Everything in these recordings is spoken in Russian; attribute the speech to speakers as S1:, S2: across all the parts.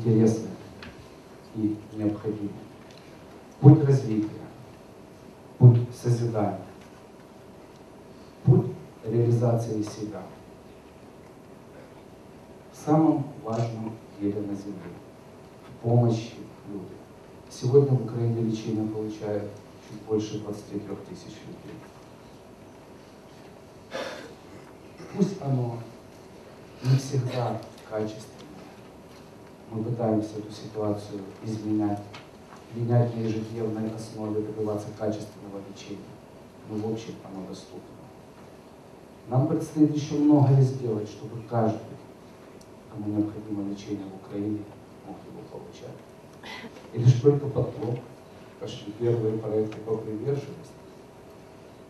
S1: интересный и необходимый. Путь развития, путь созидания, путь реализации себя в самом важном деле на Земле – помощи людям. Сегодня в Украине лечение получает чуть больше 23 тысяч людей. Пусть оно не всегда качественное. Мы пытаемся эту ситуацию изменять, менять на ежедневной основе, добиваться качественного лечения. Но в общем оно доступно. Нам предстоит еще многое сделать, чтобы каждый, кому необходимо лечение в Украине, мог его получать. И лишь только потом пошли первые проекты по приверженности,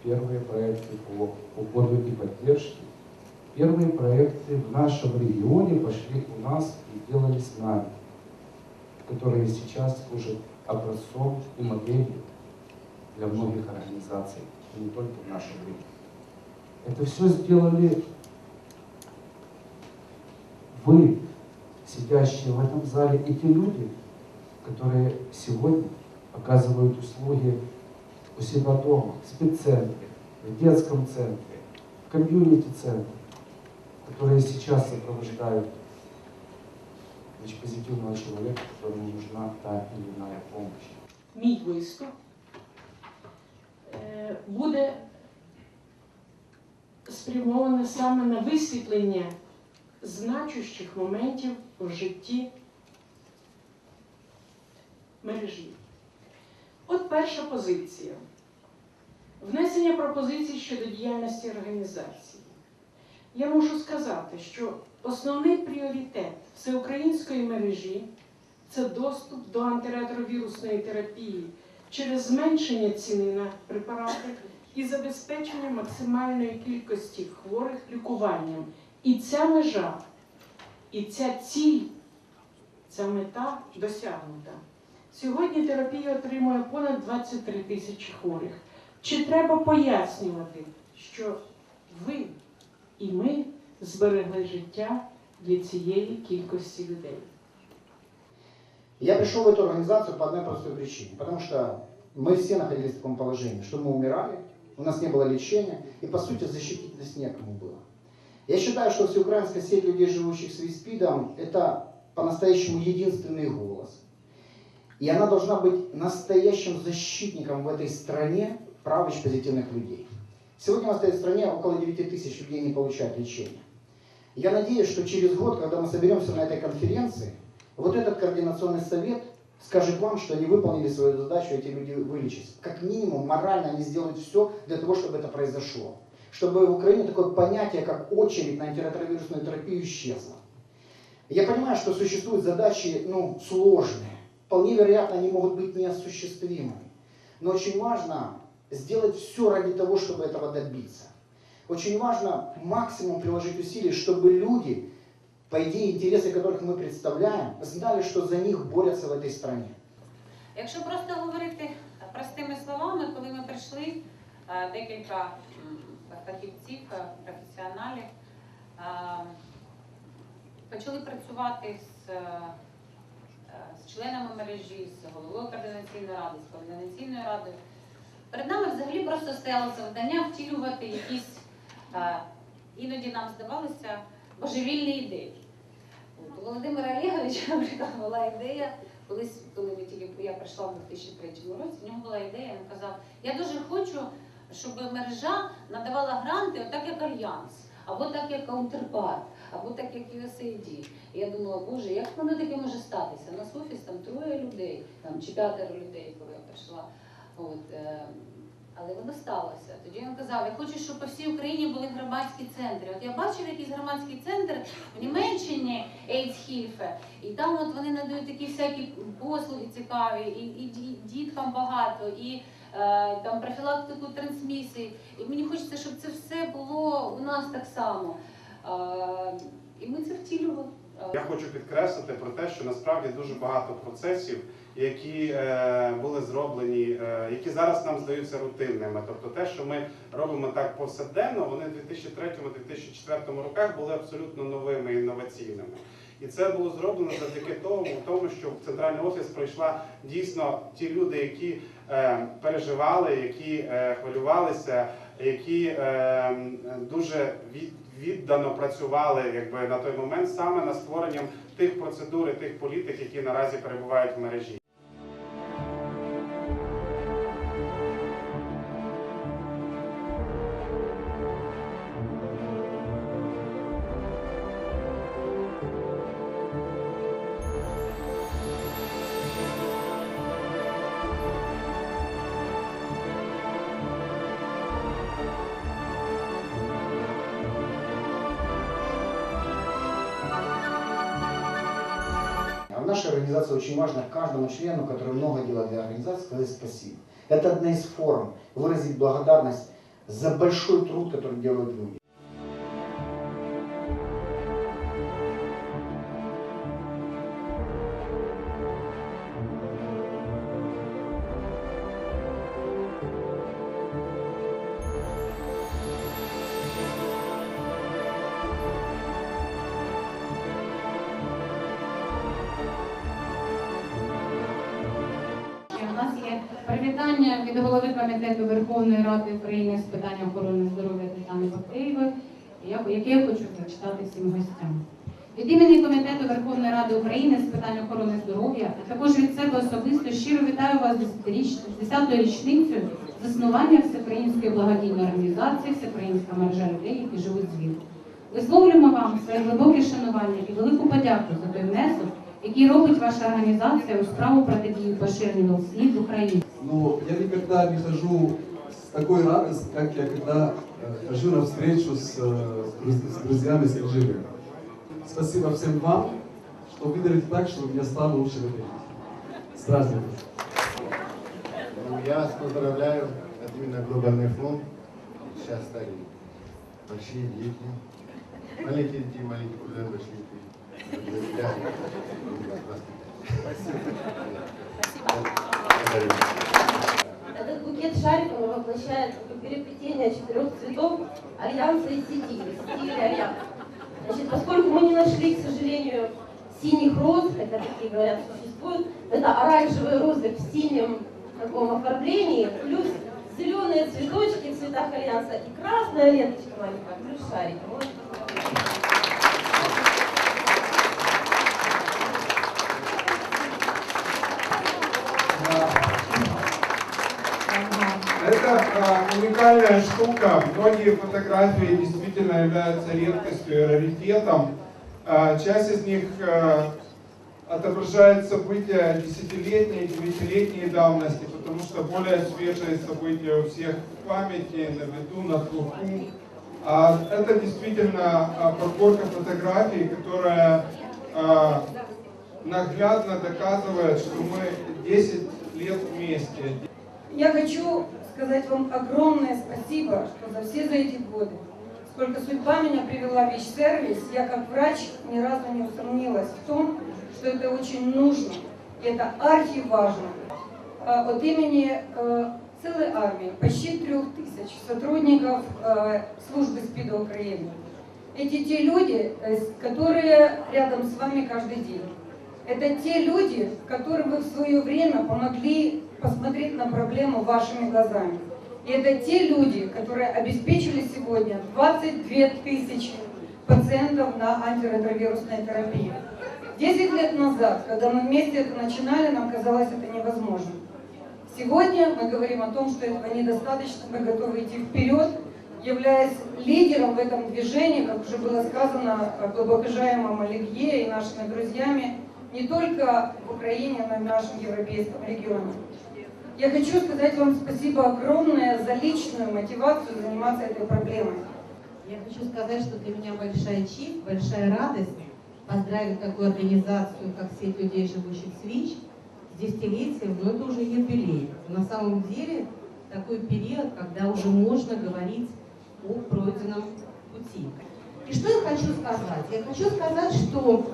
S1: первые проекты по уходу и поддержке, первые проекты в нашем регионе пошли у нас и делались нами, которые сейчас служат образцом и моделью для многих организаций, и не только в нашем регионе. Это все сделали вы, сидящие в этом зале, и те люди, которые сегодня оказывают услуги у себя дома, в спеццентре, в детском центре, в комьюнити-центре, которые сейчас сопровождают значит, позитивного человека, которому нужна та или иная помощь.
S2: мій виступ е, буде спрямований саме на висвітлення значущих моментів в житті мережі. От перша позиція. Внесення пропозицій щодо діяльності організації. Я можу сказати, що основний пріоритет всеукраїнської мережі це доступ до антиретровірусної терапії через зменшення ціни на препарати і забезпечення максимальної кількості хворих лікуванням. І ця межа, і ця ціль, ця мета досягнута. Сьогодні терапія отримує понад 23 тисячі хворих. Чи треба пояснювати, що ви і ми зберегли життя для цієї кількості людей?
S3: Я пришел в эту организацию по одной простой причине. Потому что мы все находились в таком положении, что мы умирали, у нас не было лечения, и по сути защитить нас некому было. Я считаю, что всеукраинская сеть людей, живущих с ВИСПИДом, это по-настоящему единственный голос. И она должна быть настоящим защитником в этой стране прав позитивных людей. Сегодня в этой стране около 9 тысяч людей не получают лечения. Я надеюсь, что через год, когда мы соберемся на этой конференции, вот этот координационный совет скажет вам, что они выполнили свою задачу, эти люди вылечатся. Как минимум, морально они сделают все для того, чтобы это произошло. Чтобы в Украине такое понятие, как очередь на антиретровирусную терапию исчезло. Я понимаю, что существуют задачи ну, сложные. Вполне вероятно, они могут быть неосуществимыми. Но очень важно сделать все ради того, чтобы этого добиться. Очень важно максимум приложить усилий, чтобы люди по идее, интересы которых мы представляем, знали, что за них борются в этой стране.
S4: Якщо просто говорити простими словами, коли ми прийшли, е, декілька м, фахівців, е, професіоналів, е, почали працювати з, е, з членами мережі, з головою координаційної ради, з координаційною радою. Перед нами взагалі просто стояло завдання втілювати якісь, е, іноді нам здавалося, божевільні ідеї. У Володимира Олеговича, була ідея, колись, коли ми тільки я прийшла в 2003 році, в нього була ідея, він казав, я дуже хочу, щоб мережа надавала гранти, отак як Альянс, або так як Counterpart, або так як USAID. І я думала, боже, як воно таке може статися? У нас офіс там троє людей, там чи п'ятеро людей, коли я прийшла. От, е, але воно сталося. Тоді він казав, я хочу, щоб по всій Україні були громадські центри. От я бачив якийсь громадський центр в Німеччині, Ейдсхільфе, і там от вони надають такі всякі послуги цікаві, і, і діткам багато, і е, там профілактику трансмісій. І мені хочеться, щоб це все було у нас так само. Е, і ми це втілювали.
S5: Я хочу підкреслити про те, що насправді дуже багато процесів, які е, були зроблені, е, які зараз нам здаються рутинними. Тобто те, що ми робимо так повсякденно, вони в 2003-2004 роках були абсолютно новими інноваційними. І це було зроблено завдяки тому, тому що в центральний офіс прийшла дійсно ті люди, які е, переживали, які е, хвилювалися, які е, дуже від, віддано працювали якби на той момент саме над створенням тих процедур і тих політик, які наразі перебувають в мережі.
S3: Нашей организации очень важно каждому члену, который много делает для организации, сказать спасибо. Это одна из форм выразить благодарность за большой труд, который делают люди.
S6: Привітання від голови комітету Верховної Ради України з питань охорони здоров'я Тетяни Бахтеєвої, яке я хочу зачитати всім гостям. Від імені комітету Верховної Ради України з питань охорони здоров'я, а також від себе особисто щиро вітаю вас з 10-ю річницею заснування Всеукраїнської благодійної організації Всеукраїнська мережа людей, які живуть з віру. Висловлюємо вам своє глибоке шанування і велику подяку за той внесок, який робить ваша організація у справу протидії поширенню СНІД в Україні.
S7: Но я никогда не хожу с такой радостью, как я когда э, хожу на встречу с, э, друз- с друзьями, с Алжиром. Спасибо всем вам, что вы делаете так, чтобы я стал лучше в мире. С праздником!
S8: Ну, я вас поздравляю от именно Глобальный фонд. Сейчас стали большие дети. Маленькие дети, маленькие уже большие дети.
S9: Этот букет шариков воплощает переплетение четырех цветов альянса и сети, или альянс. Значит, поскольку мы не нашли, к сожалению, синих роз, хотя такие, говорят, существуют, это оранжевые розы в синем таком оформлении, плюс зеленые цветочки в цветах альянса и красная ленточка маленькая, плюс шарик. Вот.
S10: Уникальная штука. Многие фотографии действительно являются редкостью и раритетом. А, часть из них а, отображает события десятилетней, девятилетней давности, потому что более свежие события у всех в памяти, на виду, на слуху. А это действительно подборка фотографий, которая наглядно доказывает, что мы 10 лет вместе.
S11: Я хочу сказать вам огромное спасибо, что за все за эти годы, сколько судьба меня привела в ВИЧ-сервис, я как врач ни разу не усомнилась в том, что это очень нужно, и это архиважно. А, От имени э, целой армии, почти трех тысяч сотрудников э, службы СПИДа Украины. Эти те люди, э, которые рядом с вами каждый день. Это те люди, которым вы в свое время помогли посмотреть на проблему вашими глазами. И это те люди, которые обеспечили сегодня 22 тысячи пациентов на антиретровирусной терапии. Десять лет назад, когда мы вместе это начинали, нам казалось это невозможно. Сегодня мы говорим о том, что этого недостаточно, мы готовы идти вперед, являясь лидером в этом движении, как уже было сказано глубокоуважаемым Оливье и нашими друзьями, не только в Украине, но и в нашем европейском регионе. Я хочу сказать вам спасибо огромное за личную мотивацию заниматься этой проблемой.
S6: Я хочу сказать, что для меня большая честь, большая радость поздравить такую организацию, как Сеть людей, живущих с ВИЧ, с десятилетием, но это уже юбилей. На самом деле такой период, когда уже можно говорить о пройденном пути. И что я хочу сказать? Я хочу сказать, что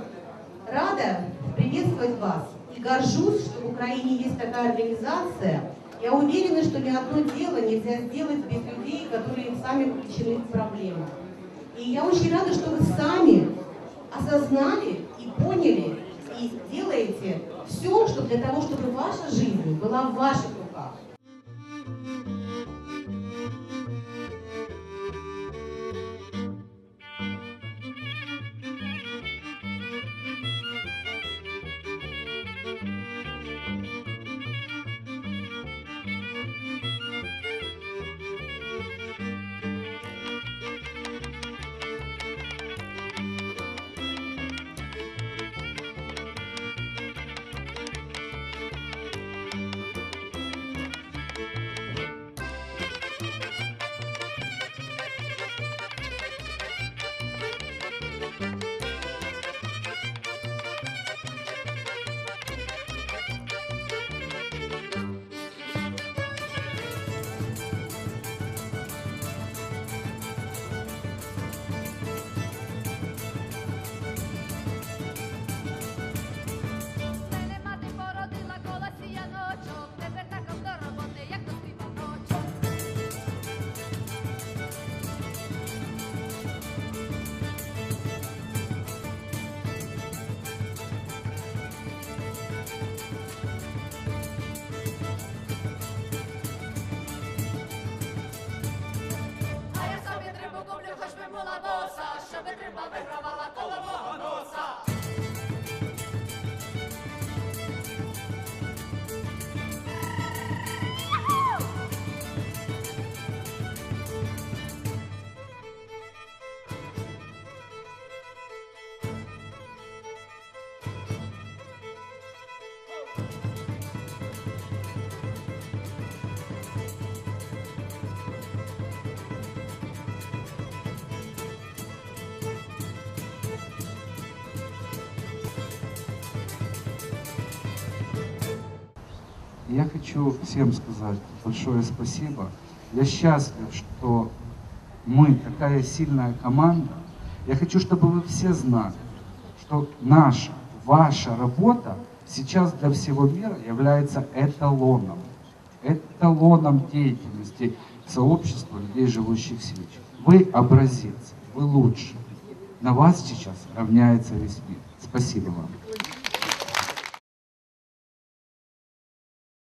S12: рада приветствовать вас горжусь, что в Украине есть такая организация. Я уверена, что ни одно дело нельзя сделать без людей, которые сами включены в проблему. И я очень рада, что вы сами осознали и поняли, и делаете все, что для того, чтобы ваша жизнь была в ваших руках.
S1: Я хочу всем сказать большое спасибо. Я счастлив, что мы такая сильная команда. Я хочу, чтобы вы все знали, что наша, ваша работа сейчас для всего мира является эталоном. Эталоном деятельности сообщества людей, живущих в свече. Вы образец, вы лучше. На вас сейчас равняется весь мир. Спасибо вам.